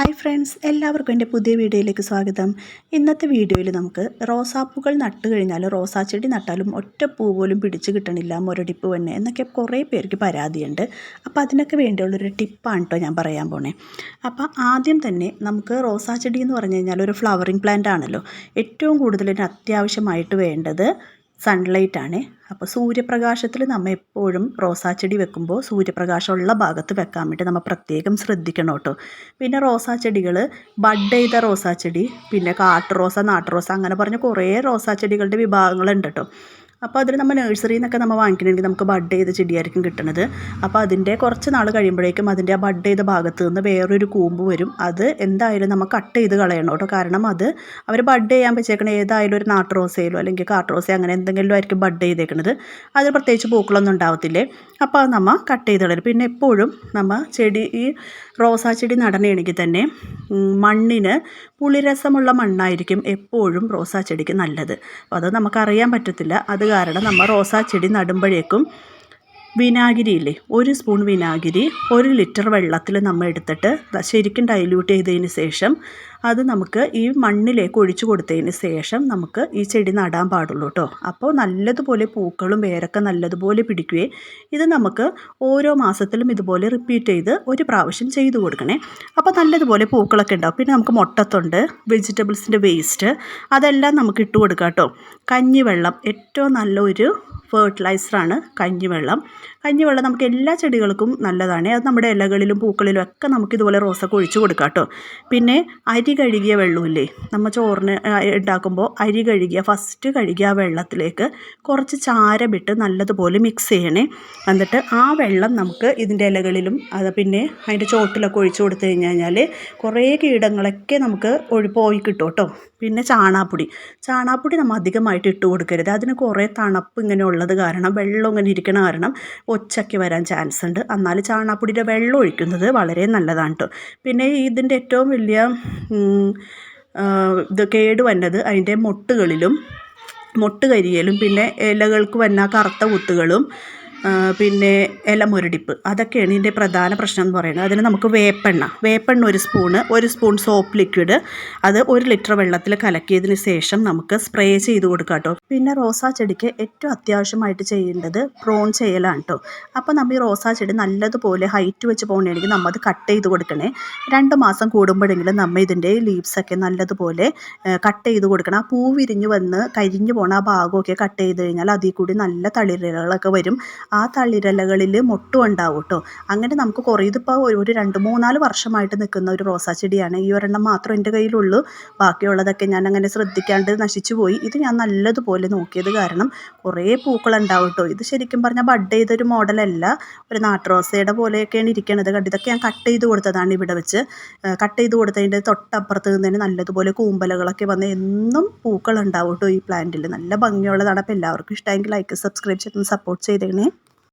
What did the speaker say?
Hi friends എല്ലാവർക്കും എന്റെ പുതിയ വീഡിയോയിലേക്ക് സ്വാഗതം. ഇന്നത്തെ വീഡിയോയിൽ നമുക്ക് റോസാപ്പൂക്കൾ നട്ട് കഴിഞ്ഞാൽ റോസാ ചെടി നട്ടാലും ഒറ്റ പൂ പോലും പിടിച്ച് കിട്ടണില്ല മുരടിപ്പ് തന്നെ എന്നൊക്കെ കുറേ പേർക്ക് പരാതിയുണ്ട്. അപ്പോൾ അതിനൊക്കെ വേണ്ടിയുള്ളൊരു ടിപ്പാണ് കേട്ടോ ഞാൻ പറയാൻ പോണേ. അപ്പോൾ ആദ്യം തന്നെ നമുക്ക് റോസാ ചെടി എന്ന് പറഞ്ഞു കഴിഞ്ഞാൽ ഒരു ഫ്ലവറിങ് പ്ലാന്റ് ആണല്ലോ. ഏറ്റവും കൂടുതൽ അത്യാവശ്യമായിട്ട് വേണ്ടത് സൺലൈറ്റ് ആണ്. അപ്പോൾ സൂര്യപ്രകാശത്തിൽ നമ്മൾ എപ്പോഴും റോസാച്ചെടി ചെടി വെക്കുമ്പോൾ സൂര്യപ്രകാശമുള്ള ഭാഗത്ത് വെക്കാൻ വേണ്ടി നമ്മൾ പ്രത്യേകം ശ്രദ്ധിക്കണം കേട്ടോ. പിന്നെ റോസാച്ചെടികൾ ബഡ് ചെയ്ത റോസാ ചെടി പിന്നെ കാട്ടുറോസ നാട്ടുറോസ നാട്ടു അങ്ങനെ പറഞ്ഞ കുറേ റോസാച്ചെടികളുടെ വിഭാഗങ്ങളുണ്ട് കേട്ടോ. അപ്പോൾ അതിൽ നമ്മൾ നഴ്സറിയിൽ നിന്നൊക്കെ നമ്മൾ വാങ്ങിക്കണമെങ്കിൽ നമുക്ക് ബഡ് ചെയ്ത ചെടിയായിരിക്കും കിട്ടുന്നത് അപ്പോൾ അതിന്റെ കുറച്ച് നാൾ കഴിയുമ്പോഴേക്കും അതിന്റെ ആ ബഡ് ചെയ്ത ഭാഗത്ത് നിന്ന് വേറൊരു കൂമ്പ് വരും. അത് എന്തായാലും നമ്മൾ കട്ട് ചെയ്ത് കളയണം കേട്ടോ. കാരണം അത് അവർ ബഡ് ചെയ്യാൻ വെച്ചേക്കണ ഏതായാലും ഒരു നാട്ടു റോസയിലോ അല്ലെങ്കിൽ കാട്ടു റോസയോ അങ്ങനെ എന്തെങ്കിലും ആയിരിക്കും ബഡ് ചെയ്തേക്കുന്നത് അതിൽ പ്രത്യേകിച്ച് പൂക്കളൊന്നും ഉണ്ടാവത്തില്ലേ? അപ്പോൾ അത് നമ്മൾ കട്ട് ചെയ്ത് കളയും പിന്നെ എപ്പോഴും നമ്മൾ ചെടി ഈ റോസാ ചെടി നടണമെങ്കിൽ തന്നെ മണ്ണിന് പുളിരസമുള്ള മണ്ണായിരിക്കും എപ്പോഴും റോസാ ചെടിക്ക് നല്ലത്. അപ്പോൾ അത് നമുക്കറിയാൻ പറ്റത്തില്ല. അത് കാരണം നമ്മൾ റോസാ ചെടി നടുമ്പോഴേക്കും വിനാഗിരി ഇല്ലേ ഒരു സ്പൂൺ വിനാഗിരി ഒരു ലിറ്റർ വെള്ളത്തിൽ നമ്മൾ എടുത്തിട്ട് ശരിക്കും ഡൈല്യൂട്ട് ചെയ്തതിന് ശേഷം അത് നമുക്ക് ഈ മണ്ണിലേക്ക് ഒഴിച്ചു കൊടുത്തതിന് ശേഷം നമുക്ക് ഈ ചെടി നടാൻ പാടുള്ളൂ കേട്ടോ. അപ്പോൾ നല്ലതുപോലെ പൂക്കളും വേരൊക്കെ നല്ലതുപോലെ പിടിക്കുകയും ഇത് നമുക്ക് ഓരോ മാസത്തിലും ഇതുപോലെ റിപ്പീറ്റ് ചെയ്ത് ഒരു പ്രാവശ്യം ചെയ്തു കൊടുക്കണേ. അപ്പോൾ നല്ലതുപോലെ പൂക്കളൊക്കെ ഉണ്ടാവും. പിന്നെ നമുക്ക് മുട്ടത്തുണ്ട് വെജിറ്റബിൾസിന്റെ വേസ്റ്റ് അതെല്ലാം നമുക്ക് ഇട്ട് കൊടുക്കാം കേട്ടോ. കഞ്ഞിവെള്ളം ഏറ്റവും നല്ലൊരു ഫേർട്ടിലൈസറാണ് കഞ്ഞിവെള്ളം. കഞ്ഞിവെള്ളം നമുക്ക് എല്ലാ ചെടികൾക്കും നല്ലതാണ്. അത് നമ്മുടെ ഇലകളിലും പൂക്കളിലും ഒക്കെ നമുക്ക് ഇതുപോലെ റോസൊക്കെ ഒഴിച്ചു കൊടുക്കാം കേട്ടോ. പിന്നെ അരി കഴുകിയ വെള്ളമില്ലേ? നമ്മൾ ചോറിന് ഉണ്ടാക്കുമ്പോൾ അരി കഴുകിയ ഫസ്റ്റ് കഴുകിയ ആ വെള്ളത്തിലേക്ക് കുറച്ച് ചാരമിട്ട് നല്ലതുപോലെ മിക്സ് ചെയ്യണേ. എന്നിട്ട് ആ വെള്ളം നമുക്ക് ഇതിന്റെ ഇലകളിലും അത് പിന്നെ അതിന്റെ ചോട്ടിലൊക്കെ ഒഴിച്ചു കൊടുത്തു കഴിഞ്ഞാൽ കുറേ കീടങ്ങളൊക്കെ നമുക്ക് ഒഴി പോയി കിട്ടും കേട്ടോ. പിന്നെ ചാണാപ്പൊടി. ചാണാപ്പൊടി നമ്മൾ അധികമായിട്ട് ഇട്ട് കൊടുക്കരുത്. അതിന് കുറേ തണുപ്പ് ഇങ്ങനെ ഉള്ളത് കാരണം വെള്ളം ഇങ്ങനെ ഇരിക്കണ കാരണം ഒച്ചയ്ക്ക് വരാൻ ചാൻസ് ഉണ്ട്. എന്നാൽ ചാണാപ്പൊടിയുടെ വെള്ളം ഒഴിക്കുന്നത് വളരെ നല്ലതാണ് കേട്ടോ പിന്നെ ഇതിന്റെ ഏറ്റവും വലിയ ഇത് കേട് വന്നത് അതിന്റെ മൊട്ടുകളിലും മൊട്ട് കരിയലും പിന്നെ ഇലകൾക്ക് വന്ന കറുത്ത കുത്തുകളും പിന്നെ ഇല മുരടിപ്പ് അതൊക്കെയാണ് ഇതിന്റെ പ്രധാന പ്രശ്നം എന്ന് പറയുന്നത്. അതിന് നമുക്ക് വേപ്പെണ്ണ. വേപ്പെണ്ണ ഒരു സ്പൂണ് ഒരു സ്പൂൺ സോപ്പ് ലിക്വിഡ്. അത് ഒരു ലിറ്റർ വെള്ളത്തിൽ കലക്കിയതിന് ശേഷം നമുക്ക് സ്പ്രേ ചെയ്ത് കൊടുക്കാം കേട്ടോ. പിന്നെ റോസാ ചെടിക്ക് ഏറ്റവും അത്യാവശ്യമായിട്ട് ചെയ്യേണ്ടത് പ്രോൺ ചെയ്യലാണ് കേട്ടോ. അപ്പോൾ നമ്മൾ ഈ റോസാ ചെടി നല്ലതുപോലെ ഹൈറ്റ് വെച്ച് പോകണമെങ്കിൽ നമ്മൾ അത് കട്ട് ചെയ്ത് കൊടുക്കണേ. രണ്ട് മാസം കൂടുമ്പോഴെങ്കിലും നമ്മൾ ഇതിന്റെ ലീവ്സൊക്കെ നല്ലതുപോലെ കട്ട് ചെയ്ത് കൊടുക്കണം. ആ പൂ വിരിഞ്ഞ് വന്ന് കരിഞ്ഞു പോണ ആ ഭാഗമൊക്കെ കട്ട് ചെയ്ത് കഴിഞ്ഞാൽ അതിൽ കൂടി നല്ല തളിരകളൊക്കെ വരും. ആ തളിരലകളിൽ മൊട്ടും ഉണ്ടാവും കേട്ടോ അങ്ങനെ നമുക്ക് കുറേ ഇതിപ്പോൾ ഒരു രണ്ട് മൂന്നാൽ വർഷമായിട്ട് നിൽക്കുന്ന ഒരു റോസാ ചെടിയാണ്. ഈ ഒരെണ്ണം മാത്രം എന്റെ കയ്യിലുള്ളൂ. ബാക്കിയുള്ളതൊക്കെ ഞാൻ അങ്ങനെ ശ്രദ്ധിക്കാണ്ട് നശിച്ചു പോയി. ഇത് ഞാൻ നല്ലതുപോലെ നോക്കിയത് കാരണം കുറേ പൂക്കൾ ഉണ്ടാവും കേട്ടോ ഇത് ശരിക്കും പറഞ്ഞാൽ ബഡ് ചെയ്തൊരു മോഡലല്ല. ഒരു നാട്ടുറോസയുടെ പോലെയൊക്കെയാണ് ഇരിക്കണത്. കണ്ടു ഇതൊക്കെ ഞാൻ കട്ട് ചെയ്ത് കൊടുത്തതാണ് ഇവിടെ വെച്ച്. കട്ട് ചെയ്ത് കൊടുത്തതിന്റെ തൊട്ടപ്പുറത്ത് നിന്ന് തന്നെ നല്ലതുപോലെ കൂമ്പലകളൊക്കെ വന്ന് എന്നും പൂക്കൾ ഉണ്ടാവും കേട്ടോ ഈ പ്ലാന്റിൽ നല്ല ഭംഗിയുള്ളതാണ്. അപ്പോൾ എല്ലാവർക്കും ഇഷ്ടമെങ്കിൽ ലൈക്ക് സബ്സ്ക്രൈബ് ചെയ്ത് സപ്പോർട്ട് ചെയ്തേണേ